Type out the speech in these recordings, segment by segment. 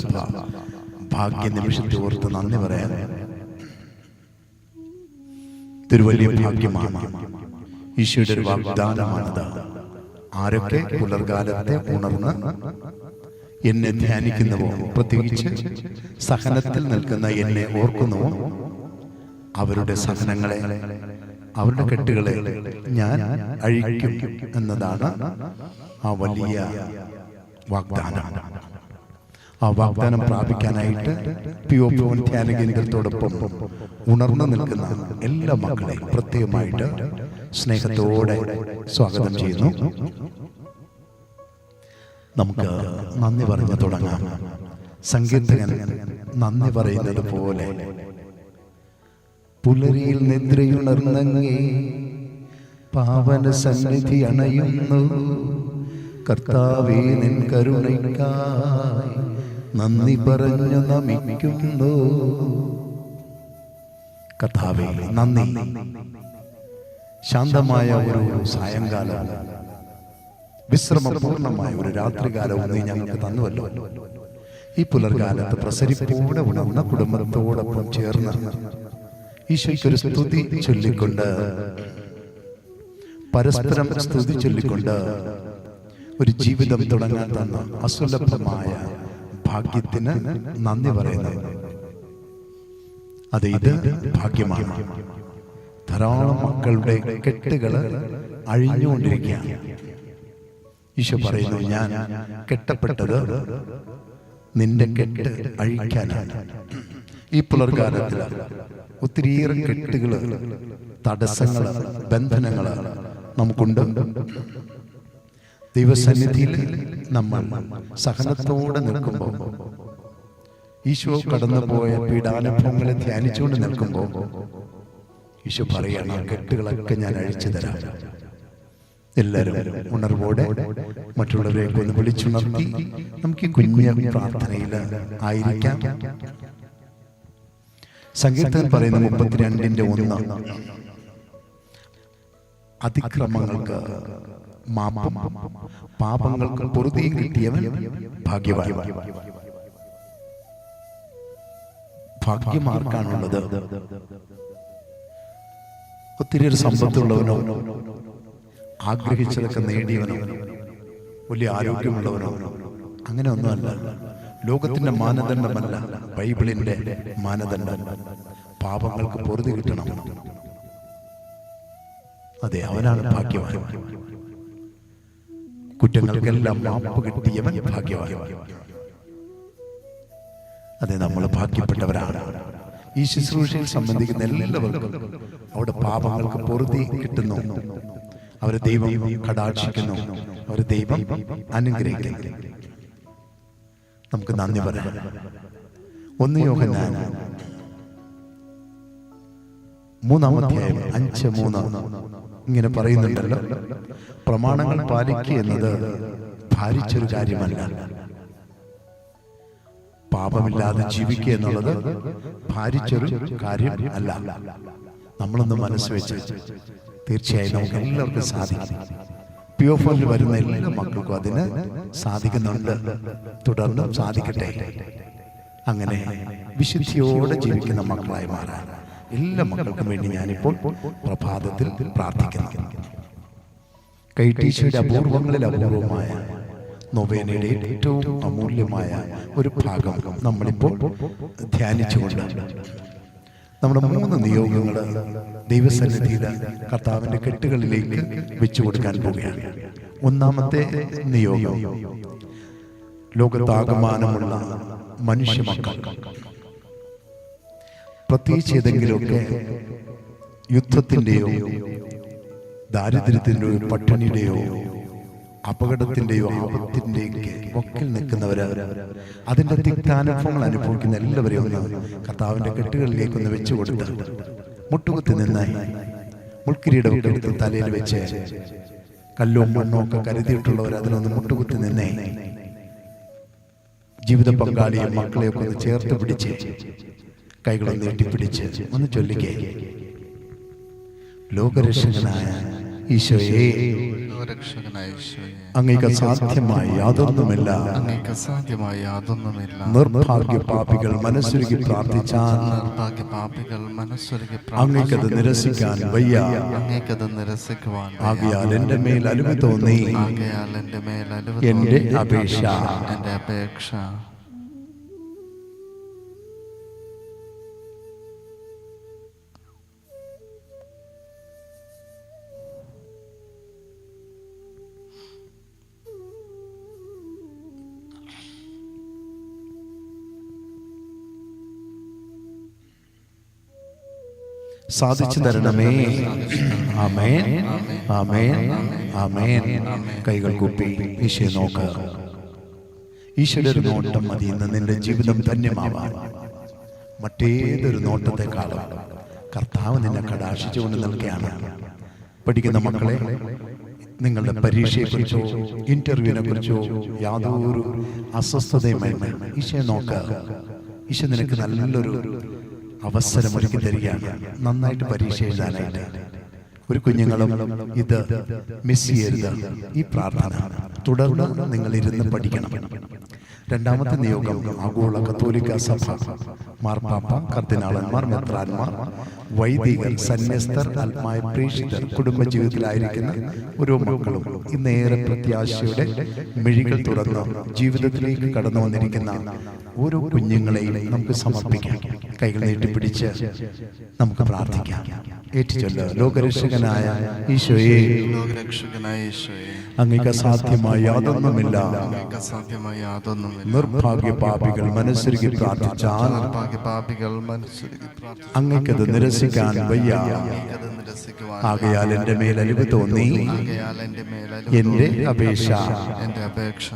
സുലഭ ഭാഗ്യ നിമിഷത്തെ ഓർത്ത് നന്ദി പറയാൻ. ഇതൊരു വലിയ ഭാഗ്യമാണ്. ഈശോയുടെ ഒരു വാഗ്ദാനമാണത്. ആരൊക്കെ പുലർകാലത്തെ ഉണർന്ന് എന്നെ ധ്യാനിക്കുന്നവോ പ്രത്യേകിച്ച് സഹനത്തിൽ നിൽക്കുന്ന എന്നെ ഓർക്കുന്നുവോ അവരുടെ സഹനങ്ങളെ അവരുടെ കെട്ടുകളെ ഞാൻ അഴിക്കും എന്നതാണ് ആ വലിയ വാഗ്ദാനം. ആ വാഗ്ദാനം പ്രാപിക്കാനായിട്ട് പി ഒ ഭവൻ ധ്യാന കേന്ദ്രത്തോടൊപ്പം ഉണർന്നു നിൽക്കുന്ന എല്ലാ മക്കളെയും പ്രത്യേകമായിട്ട് സ്നേഹത്തോടെ സ്വാഗതം ചെയ്യുന്നു. നമുക്ക് നന്ദി പറഞ്ഞു തുടങ്ങാം. സങ്കീർത്തകൻ നന്ദി പറയുന്നത് പോലെ പുലരിയിൽ നിദ്രയുണർന്നങ്ങേ പാവന സന്നിധി അണയുന്നു. കർത്താവേ നിൻ കരുണയ്ക്കായി നന്ദി പറഞ്ഞു നമിക്കുന്നു കർത്താവേ നന്ദി. ശാന്തമായ ഒരു സായങ്കാലം. വിശ്രമപൂർണമായ ഒരു രാത്രികാലവും നീ ഞങ്ങൾക്ക് തന്നുവല്ലോ. ഈ പുലർകാലത്ത് പ്രസരിപ്പോടെ ഉണർന്ന കുടുംബത്തോടൊപ്പം ചേർന്ന് ഈശോയ്ക്കൊരു സ്തുതി ചൊല്ലിക്കൊണ്ട് പരസ്പരം സ്തുതി ചൊല്ലിക്കൊണ്ട് ഒരു ജീവിതം തുടങ്ങാൻ തന്ന അസുലഭമായ ഭാഗ്യത്തിന് നന്ദി പറയുന്നത് അത് ഇത് ഭാഗ്യമാണ്. ധാരാളം മക്കളുടെ കെട്ടുകൾ അഴിഞ്ഞുകൊണ്ടിരിക്കുകയാണ്. ഈശോ പറയുന്നു ഞാൻ കെട്ടപ്പെട്ടത് നിന്റെ കെട്ട് അഴിക്കാനാണ്. ഈ പുലർകാലത്തിൽ ഒത്തിരിയേറെ കെട്ടുകൾ തടസ്സങ്ങൾ ബന്ധനങ്ങൾ നമുക്കുണ്ട്. ദൈവസന്നിധിയിൽ നമ്മൾ സഹനത്തോടെ നിൽക്കുമ്പോൾ ഈശോ കടന്നുപോയ പീഡാനുഭവങ്ങളെ ധ്യാനിച്ചുകൊണ്ട് നിൽക്കുമ്പോൾ ഈശോ പറയാണ് ആ കെട്ടുകളൊക്കെ ഞാൻ അഴിച്ചു തരാം. എല്ലാവരും ഉണർവോടെ മറ്റുള്ളവരെ ഒന്ന് വിളിച്ചുണർത്തി നമുക്ക് ഈ കുഞ്ഞ പ്രാർത്ഥനയിൽ ആയിരിക്കാം. സങ്കീർത്തനം പറയുന്ന മുപ്പത്തിരണ്ടിന്റെ ഒന്ന്. അതിക്രമങ്ങൾക്ക് പാപങ്ങൾക്ക് കിട്ടിയവൻ ഭാഗ്യവാൻ. ഭാഗ്യമാർക്കാണുള്ളത്. ഒത്തിരി ഒരു സമ്പത്തുള്ളവനോ ആഗ്രഹിച്ചതൊക്കെ നേടിയവനോ വലിയ ആരോഗ്യമുള്ളവനോ അങ്ങനെ ഒന്നുമല്ല ലോകത്തിന്റെ മാനദണ്ഡമല്ല ബൈബിളിന്റെ മാനദണ്ഡം. പാപങ്ങൾക്ക് പൊറുതി കിട്ടണം. അതെ അവനാണ് ഭാഗ്യവാൻ. കുറ്റങ്ങൾക്കെല്ലാം മാപ്പ് കിട്ടിയവൻ ഭാഗ്യവാൻ. അതെ നമ്മൾ ഭാഗ്യപ്പെട്ടവരാണ്. ഈ ശുശ്രൂഷയിൽ സംബന്ധിക്കുന്ന എല്ലാവർക്കും അവിടെ പാപങ്ങൾക്ക് പൊറുതി കിട്ടുന്നു. അവരെ ദൈവം കടാക്ഷിക്കുന്നു. അവരെ ദൈവം അനുഗ്രഹിക്കുന്നു. നമുക്ക് നന്ദി പറയാം. ഒന്ന് യോഹന്നാൻ മൂന്നാമധ്യായം അഞ്ച് മൂന്ന്. ഇങ്ങനെ പറയുന്നുണ്ടല്ലോ. പ്രമാണങ്ങൾ പാലിക്കുക എന്നത് ഭാരിച്ചൊരു കാര്യമല്ല. പാപമില്ലാതെ ജീവിക്കുക എന്നുള്ളത് ഭാരിച്ചൊരു കാര്യം അല്ല. നമ്മളൊന്ന് മനസ്സ് വെച്ച് തീർച്ചയായും നമുക്ക് എല്ലാവർക്കും സാധിക്കും. പി ഒ ഫോണിൽ വരുന്ന എല്ലാ മക്കൾക്കും അതിന് സാധിക്കുന്നുണ്ട്. തുടർന്നും സാധിക്കട്ടെ. അങ്ങനെ വിശുദ്ധിയോടെ ജീവിക്കുന്ന മക്കളായി മാറാൻ. എല്ലാ മക്കൾക്കും വേണ്ടി ഞാനിപ്പോൾ പ്രഭാതത്തിൽ പ്രാർത്ഥിക്കുന്നു. കൈട്ടീശയുടെ അപൂർവങ്ങളിൽ അപൂർവമായ നൊവേനയുടെ ഏറ്റവും അമൂല്യമായ ഒരു ഭാഗം നമ്മളിപ്പോൾ ധ്യാനിച്ചുകൊണ്ട് നമ്മുടെ മൂന്ന് നിയോഗങ്ങൾ ദൈവസന്നിധിയിൽ കർത്താവിന്റെ കെട്ടുകളിലേക്ക് വെച്ചു കൊടുക്കാൻ പോവുകയാണ്. ഒന്നാമത്തെ നിയോഗം ലോകത്താകമാനമുള്ള മനുഷ്യ മക്കൾ പ്രത്യേകിച്ച് ഏതെങ്കിലുമൊക്കെ യുദ്ധത്തിന്റെയോ ദാരിദ്ര്യത്തിന്റെയോ പട്ടിണിയുടെയോ അപകടത്തിന്റെയോ ആപത്തിന്റെയൊക്കെ ഒക്കെ നിൽക്കുന്നവര് അതിന്റെ തിക്താനുഭവങ്ങൾ അനുഭവിക്കുന്ന എല്ലാവരെയും ഒന്ന് കർത്താവിന്റെ കെട്ടുകളിലേക്ക് ഒന്ന് വെച്ചു കൊടുത്ത് മുട്ടുകുത്തി നിന്നായി മുൾക്കിരീടമൊക്കെ എടുത്ത് തലയിൽ വെച്ച് കല്ലും മണ്ണോ ഒക്കെ കരുതിയിട്ടുള്ളവർ അതിനൊന്ന് മുട്ടുകുത്തി നിന്നേ. ജീവിത പങ്കാളിയെ മക്കളെയൊക്കെ ഒന്ന് ചേർത്ത് പിടിച്ച് കൈകളൊന്ന് നീട്ടിപ്പിടിച്ച് ഒന്ന് ചൊല്ലിക്കേ. ലോകരക്ഷകനായ ഈശോയെ അങ്ങേക്ക് സാധ്യമായി യാതൊന്നുമില്ല. അങ്ങേക്ക് അസാധ്യമായ യാതൊന്നുമില്ല. നിർഭാഗ്യ പാപികൾ മനസ്സൊരുക്കി പ്രാർത്ഥിച്ചാൽ നിർഭാഗ്യ പാപികൾ മനസ്സൊരുക്കി അങ്ങേക്കത് നിരസിക്കാൻ വയ്യ. അങ്ങേക്കത് നിരസിക്കുവാൻ ആകയാൽ എന്റെ മേൽ അലുവി തോന്നി. ആകയാൽ എന്റെ മേൽ അലുവ തോന്നി. അപേക്ഷ. എന്റെ അപേക്ഷ. സാധിച്ചു തരണമേ. ആമേൻ. ആമേൻ. ആമേൻ. കൈകൾ കൂപ്പി. ഈശോയെ നോക്ക്. ഈശോയുടെ ഒരു നോട്ടം മതി ഇന്ന് നിന്റെ ജീവിതം ധന്യമാവാൻ. മറ്റേതൊരു നോട്ടത്തെക്കാളും കർത്താവ് നിന്നെ കടാക്ഷിച്ചുകൊണ്ട് നിൽക്കുകയാണ് പഠിക്കുന്ന മക്കളെ നിങ്ങളുടെ പരീക്ഷയെ കുറിച്ചോ ഇന്റർവ്യൂവിനെ കുറിച്ചോ യാതൊരു അസ്വസ്ഥതയും വേണ്ട ഈശോയെ നോക്ക്. ഈശോ നിനക്ക് നല്ലൊരു അവസരം ഒരുക്കി തരികയാണ്. നന്നായിട്ട് പരീക്ഷ എഴുതാനായിട്ട് ഒരു കുഞ്ഞുങ്ങളും ഇത് മിസ് ചെയ്യരുത്. ഈ പ്രാർത്ഥന. തുടർന്ന് നിങ്ങൾ ഇരുന്ന് പഠിക്കണം. രണ്ടാമത്തെ നിയോഗം ആഗോള കത്തോലിക്ക സഭ. മാർപ്പാപ്പ കർദിനാളന്മാർ മെത്രാന്മാർ വൈദികർ സന്യസ്തർ ആത്മായ പ്രേക്ഷിതർ കുടുംബജീവിതത്തിലായിരിക്കുന്ന ഓരോ മക്കളും ഇന്നേറെ പ്രത്യാശയുടെ മിഴികൾ തുറന്ന് ജീവിതത്തിലേക്ക് കടന്നു വന്നിരിക്കുന്ന ഓരോ കുഞ്ഞുങ്ങളെയും നമുക്ക് സമർപ്പിക്കാം. കൈകൾ നീട്ടിപ്പിടിച്ച് നമുക്ക് പ്രാർത്ഥിക്കാം. ഏറ്റുചൊല്ല് ലോകരക്ഷകനായ ഈശോയെ. ലോകരക്ഷകനായ ഈശോയെ. അങ്ങേക്ക് അസാധ്യമായ യാതൊന്നുമില്ല. അസാധ്യമായ യാതൊന്നുമില്ല. നിർഭാഗ്യ പാപികൾ മനസ്സുരുകി പ്രാർത്ഥിച്ചാൽ നിർഭാഗ്യ പാപികൾ അങ്ങേക്കത് നിരസിക്കാൻ വയ്യ. ആകയാൽ എന്റെ മേൽ അലിവ് തോന്നി എന്റെ എന്റെ അപേക്ഷ. എന്റെ അപേക്ഷ.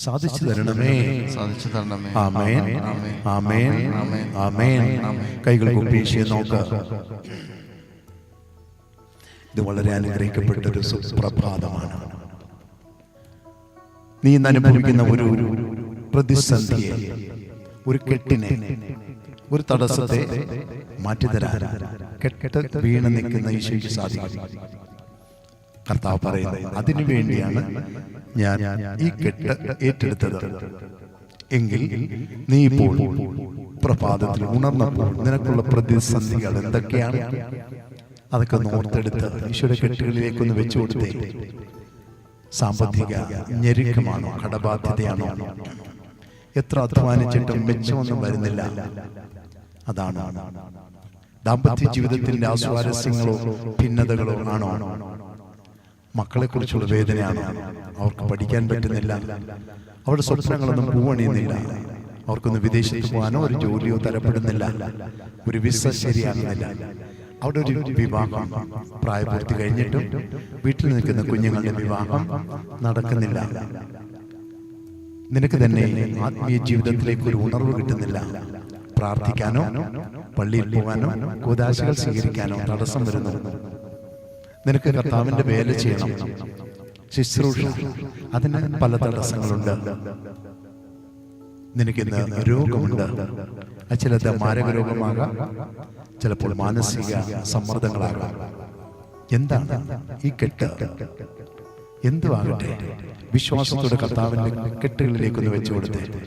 സാധിച്ചു തരണമേ. സാധിച്ചു തരണമേ. ആമേൻ. ആമേൻ. ആമേൻ. കൈകൾ കുപ്പീശയെ നോക്ക്. ഇത് വളരെ അനുഗ്രഹിക്കപ്പെട്ട ഒരു സുപ്രഭാതമാണ്. നീ ഇന്ന് അനുഭവിക്കുന്ന ഒരു പ്രതിസന്ധിയെ ഒരു കെട്ടിനെ ഒരു തടസ്സത്തെ മാറ്റിത്തരാൻ കെട്ട് വീണ് നിൽക്കുന്ന ഈശോയ്ക്ക് സാധിക്കും. കർത്താവ് പറയുന്നത് അതിനു വേണ്ടിയാണ് ഞാൻ ഈ കെട്ട് ഏറ്റെടുത്തത്. എങ്കിൽ നീ ഇപ്പോൾ പ്രഭാതത്തിൽ ഉണർന്നപ്പോൾ നിനക്കുള്ള പ്രതിസന്ധികൾ എന്തൊക്കെയാണ്? അതൊക്കെ ഒന്ന് ഓർത്തെടുത്ത് ഈശോയുടെ കെട്ടുകളിലേക്കൊന്ന് വെച്ചു കൊടുത്തേ. സാമ്പത്തിക ഞെരുക്കമാണോ? കടബാധ്യതയാണോ? എത്ര അധ്വാനിച്ചിട്ടും മെച്ചമൊന്നും വരുന്നില്ല. അതാണ് ദാമ്പത്യ ജീവിതത്തിന്റെ ആസ്വാരസ്യങ്ങളോ ഭിന്നതകളോ ആണോ? മക്കളെ കുറിച്ചുള്ള വേദനയാണ്? അവർക്ക് പഠിക്കാൻ പറ്റുന്നില്ല. അവരുടെ സ്വപ്നങ്ങളൊന്നും പൂവണിയുന്നില്ല അവർക്കൊന്ന് വിദേശത്ത് പോകാനോ ഒരു ജോലിയോ തരപ്പെടുന്നില്ല. ഒരു വിസ ശരിയാകുന്നില്ല. അവിടെ ഒരു വിവാഹം പ്രായപൂർത്തി കഴിഞ്ഞിട്ടും വീട്ടിൽ നിൽക്കുന്ന കുഞ്ഞുങ്ങളുടെ വിവാഹം നടക്കുന്നില്ല. നിനക്ക് തന്നെ ആത്മീയ ജീവിതത്തിലേക്ക് ഒരു ഉണർവ് കിട്ടുന്നില്ല. പ്രാർത്ഥിക്കാനോ പള്ളിയിൽ പോകാനോ കൂതാശകൾ സ്വീകരിക്കാനോ തടസ്സം വരുന്നു. നിനക്ക് കർത്താവിന്റെ വേല ചെയ്യണം. ശുശ്രൂഷ. അതിന് പല തടസ്സങ്ങളുണ്ട്. നിനക്കിന്ന് രോഗമുണ്ട്. ചില ചിലത് മാരക രോഗമാകാം. ചിലപ്പോൾ മാനസിക സമ്മർദ്ദങ്ങളാകാം. എന്താണ് ഈ കെട്ട്? എന്തുവാകട്ടെ? വിശ്വാസത്തോടെ കർത്താവിന്റെ കെട്ടുകളിലേക്കൊന്ന് വെച്ചു കൊടുത്തേ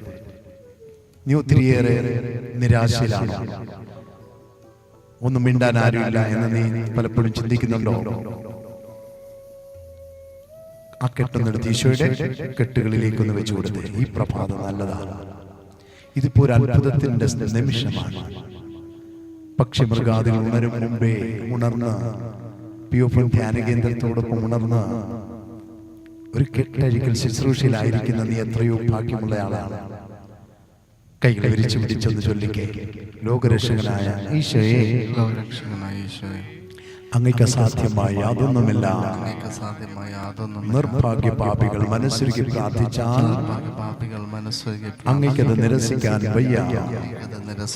നീ ഒത്തിരിയേറെ നിരാശയിലാണോ. ഒന്നും മിണ്ടാൻ ആരുമില്ല എന്ന് നീ പലപ്പോഴും ചിന്തിക്കുന്നുണ്ടോ? ആ കെട്ടുന്നെടുത്ത് ഈശോയുടെ കെട്ടുകളിലേക്ക് ഒന്ന് വെച്ചു കൊടുത്തേ. ഈ പ്രഭാതം നല്ലതാണ്. ഇതിപ്പോ ഒരു അത്ഭുതത്തിന്റെ നിമിഷമാണ്. പക്ഷി മൃഗാദികൾ ഉണരും മുമ്പേ ഉണർന്ന് പിയോഫൻ ധ്യാന കേന്ദ്രത്തോടൊപ്പം ഉണർന്ന് ഒരു കെട്ടഴിക്കൽ ശുശ്രൂഷയിലായിരിക്കുന്ന നീ എത്രയോ ഭാഗ്യമുള്ള ആളാണ്. കൈകളെ വിരിച്ചു പിടിച്ചൊന്ന് ചൊല്ലിക്കേ. ലോകരക്ഷകനായ ഈശോയെ. ലോകരക്ഷകനായ ഈശോയെ. അങ്ങയ്ക്ക് അസാധ്യമായ യാതൊന്നുമില്ല. അങ്ങേക്ക് നിർഭാഗ്യ പാപികൾ മനസ്സിലേക്ക് പ്രാർത്ഥിച്ചാൽ അങ്ങക്കത് നിരസിക്കാൻ വയ്യ.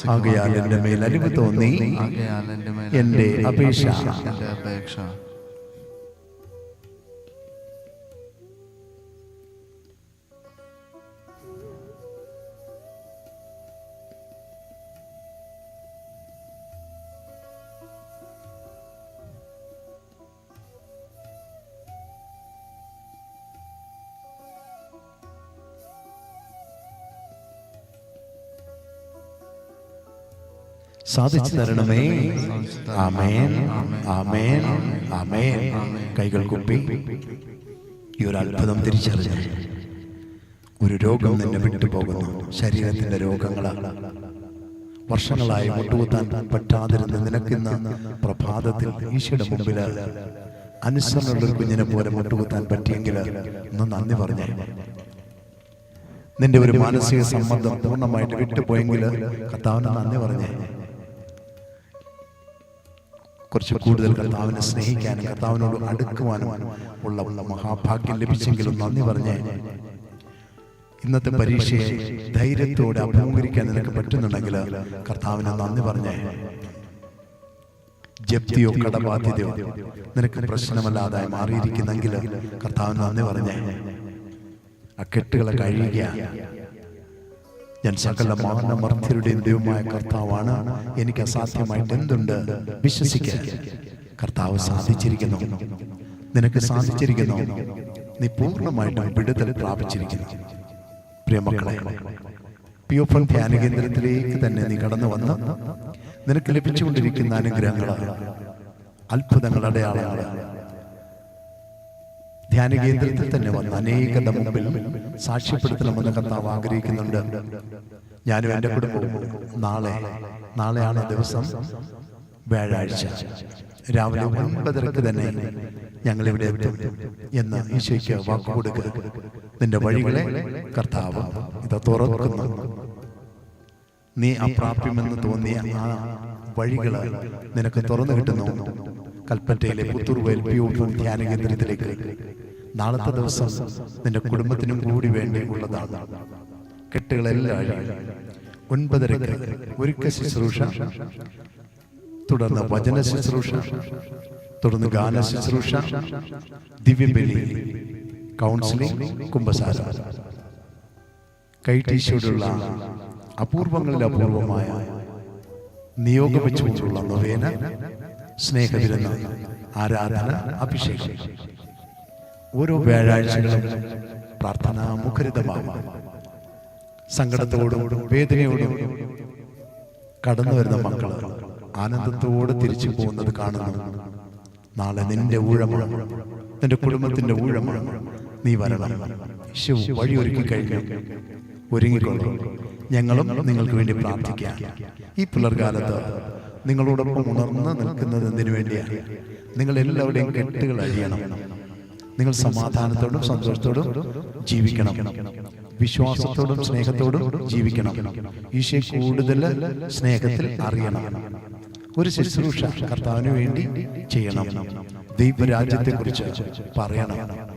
ആകയാൽ എന്റെ മേൽ അലിവ് തോന്നി. എന്റെ എന്റെ അപേക്ഷ. സാധിച്ചു തരണമേ. ആമേൻ. ആമേൻ. ആമേൻ. കൈകൾ കുപ്പി. ഈ ഒരു അത്ഭുതം തിരിച്ചറിഞ്ഞു ഒരു രോഗം നിന്നെ വിട്ടുപോകുന്നു. ശരീരത്തിന്റെ രോഗങ്ങളാണ് വർഷങ്ങളായി മുട്ടുകുത്താൻ പറ്റാതിരുന്ന നിനക്കിന്ന് പ്രഭാതത്തിൽ ഈശയുടെ മുമ്പിൽ അനുസരണമുള്ള കുഞ്ഞിനെ പോലെ മുട്ടുകുത്താൻ പറ്റിയെങ്കിൽ ഒന്ന് നന്ദി പറഞ്ഞേ. നിന്റെ ഒരു മാനസിക സമ്മർദ്ദം പൂർണമായിട്ട് വിട്ടുപോയെങ്കിൽ കർത്താവിന് നന്ദി പറഞ്ഞേ. കുറച്ച് കൂടുതൽ കർത്താവിനെ സ്നേഹിക്കാനും കർത്താവിനോട് അടുക്കുവാനും ഉള്ള ഉള്ള മഹാഭാഗ്യം ലഭിച്ചെങ്കിലും നന്ദി പറഞ്ഞ ഇന്നത്തെ പരീക്ഷയെ ധൈര്യത്തോടെ അഭിമുഖീകരിക്കാൻ നിനക്ക് പറ്റുന്നുണ്ടെങ്കിൽ കർത്താവിനെ നന്ദി പറഞ്ഞേ ജപ്തിയോ കടബാധ്യതയോ നിനക്ക് പ്രശ്നമല്ലാതായി മാറിയിരിക്കുന്നെങ്കിൽ കർത്താവിന് നന്ദി പറഞ്ഞേ ആ കെട്ടുകളെ കഴിയുക ഞാൻ സകല മാനമർത്യരുടെയും ദൈവമായ കർത്താവാണ്. എനിക്ക് അസാധ്യമായിട്ട് എന്തുണ്ട്? വിശ്വസിക്കാൻ കർത്താവ് സാധിച്ചിരിക്കുന്നു. നിനക്ക് സാധിച്ചിരിക്കുന്നു. നീ പൂർണമായിട്ടും വിടുതൽ പ്രാപിച്ചിരിക്കുന്നു. പ്രിയമക്കളെ പിയോഫൺ ധ്യാന കേന്ദ്രത്തിലേക്ക് തന്നെ നീ കടന്നു വന്ന് നിനക്ക് ലഭിച്ചുകൊണ്ടിരിക്കുന്ന അനുഗ്രഹങ്ങൾ അത്ഭുതങ്ങൾ അടയാളങ്ങൾ ധ്യാന കേന്ദ്രത്തിൽ തന്നെ വന്ന് അനേകത മുമ്പിൽ സാക്ഷ്യപ്പെടുത്തണമെന്ന് കർത്താവ് ആഗ്രഹിക്കുന്നുണ്ട്. ഞാനും എന്റെ കുടുംബവും നാളെ നാളെയാണ് ദിവസം വ്യാഴാഴ്ച. രാവിലെ ഒൻപതരക്ക് തന്നെ ഞങ്ങൾ ഇവിടെ എത്തും എന്ന് ഈശോയ്ക്ക് വാക്ക് കൊടുക്കുക. നിന്റെ വഴികളെ കർത്താവ് ഇത് തുറക്കുന്നു. നീ അപ്രാപ്യമെന്ന് തോന്നിയ ആ വഴികൾ നിനക്ക് തുറന്നു കിട്ടുന്നു. കൽപ്പറ്റയിലെ പുത്തൂർ പ്യൂഫും ധ്യാന കേന്ദ്രത്തിലേക്ക് നാളത്തെ ദിവസം നിന്റെ കുടുംബത്തിനും കൂടി വേണ്ടി ഉള്ളതാണ്. കെട്ടുകളെല്ലാം. ഒൻപതരക്ക് ഒരുക്ക ശുശ്രൂഷ. തുടർന്ന് വചന ശുശ്രൂഷ. തുടർന്ന് ഗാന ശുശ്രൂഷ. ദിവ്യബലി. കൗൺസിലിംഗ് കുംഭസാര. കൈടീശയോടുള്ള അപൂർവങ്ങളിൽ അപൂർവമായ നിയോഗം വെച്ചുള്ള നൊവേന. സ്നേഹവിരുന്ന് ആരാധന അഭിഷേകം. ഓരോ വ്യാഴാഴ്ചകളും പ്രാർത്ഥന മുഖരിതമാവാം സങ്കടത്തോടും വേദനയോടും കടന്നു വരുന്ന മക്കൾ ആനന്ദത്തോടെ തിരിച്ചു പോകുന്നത് കാണുന്നു. നാളെ നിന്റെ ഊഴമാണ്. നിന്റെ കുടുംബത്തിന്റെ ഊഴമാണ്. നീ വരണം. ശിവ വഴിയൊരുക്കി കഴിഞ്ഞു. ഒരുങ്ങിക്കൊള്ളു. ഞങ്ങളും നിങ്ങൾക്ക് വേണ്ടി പ്രാർത്ഥിക്കാം. ഈ പുലർകാലത്ത് നിങ്ങളോടൊപ്പം ഉണർന്ന് നിൽക്കുന്നത് എന്തിനു വേണ്ടിയാണ്? നിങ്ങൾ എല്ലാവരുടെയും കെട്ടുകൾ അഴിയണം നിങ്ങൾ സമാധാനത്തോടും സന്തോഷത്തോടും ജീവിക്കണം. വിശ്വാസത്തോടും സ്നേഹത്തോടും ജീവിക്കണം. ഈശോയെ കൂടുതൽ സ്നേഹത്തിൽ അറിയണം. ഒരു ശുശ്രൂഷ കർത്താവിന് വേണ്ടി ചെയ്യണം. ദൈവരാജ്യത്തെ കുറിച്ച് പറയണം.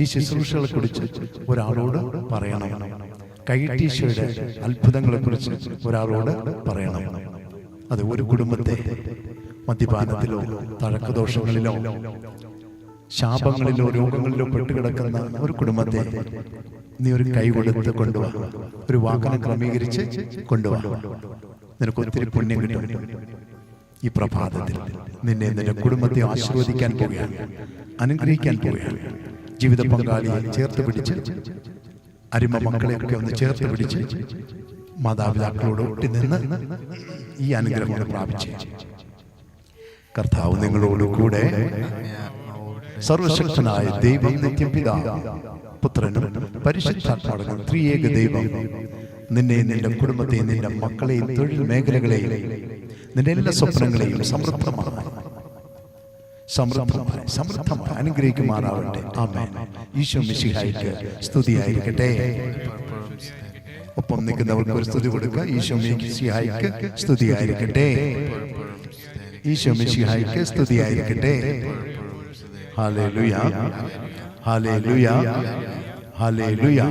ഈ ശുശ്രൂഷകളെ കുറിച്ച് ഒരാളോട് പറയണം. കൈട്ടീശയുടെ അത്ഭുതങ്ങളെ കുറിച്ച് ഒരാളോട് പറയണം. അത് ഒരു കുടുംബത്തെ മദ്യപാനത്തിലോ തഴക്കദോഷങ്ങളിലോ ശാപങ്ങളിലോ രോഗങ്ങളിലോ പെട്ടുകിടക്കുന്ന ഒരു കുടുംബത്തെ നീ ഒരു കൈ കൊടുത്ത് കൊണ്ടുവാ. ഒരു വാഹനം ക്രമീകരിച്ച് കൊണ്ടുവാ. നിനക്ക് ഒത്തിരി പുണ്യം കിട്ടും. ഈ പ്രഭാതത്തിൽ നിന്നെ നിന്റെ കുടുംബത്തെ ആശീർവദിക്കാൻ പോവുകയാണ്. അനുഗ്രഹിക്കാൻ പോവുകയാണ്. ജീവിത പങ്കാളിയെ ചേർത്ത് പിടിച്ച് അരിമ മക്കളെയൊക്കെ ഒന്ന് ചേർത്ത് പിടിച്ച് മാതാപിതാക്കളോട് ഒട്ടി നിന്ന് ഈ അനുഗ്രഹം പ്രാപിച്ചു. കർത്താവ് നിങ്ങളോട് കൂടെ സർവശക്തനായ ദൈവം നിത്യം പിതാ പുത്രനും പരിശുദ്ധാത്മാടകം ത്രിയേക ദൈവം. നിന്നെ നിന്റെ കുടുംബത്തെയും നിന്റെ മക്കളെയും തൊഴിൽ മേഖലകളെയും നിന്റെ എല്ലാ സ്വപ്നങ്ങളെയും സമൃദ്ധമാണ് സമൃദ്ധമായി സമൃദ്ധമായി അനുഗ്രഹിക്കുമാറാവട്ടെ. ആമേൻ. ഈശോ മിശിഹായിക്ക് സ്തുതിയായിരിക്കട്ടെ. ഒപ്പം നിൽക്കുന്നവർക്ക് ഒരു സ്തുതി കൊടുക്കുക. ഈശോ മിശിഹായിക്ക് സ്തുതിയായിരിക്കട്ടെ. ഈശോ മിശിഹായിക്ക് സ്തുതിയായിരിക്കട്ടെ. ഹാലേ ലുയാ ഹാലേ ലുയാ ഹാലേ ലുയാ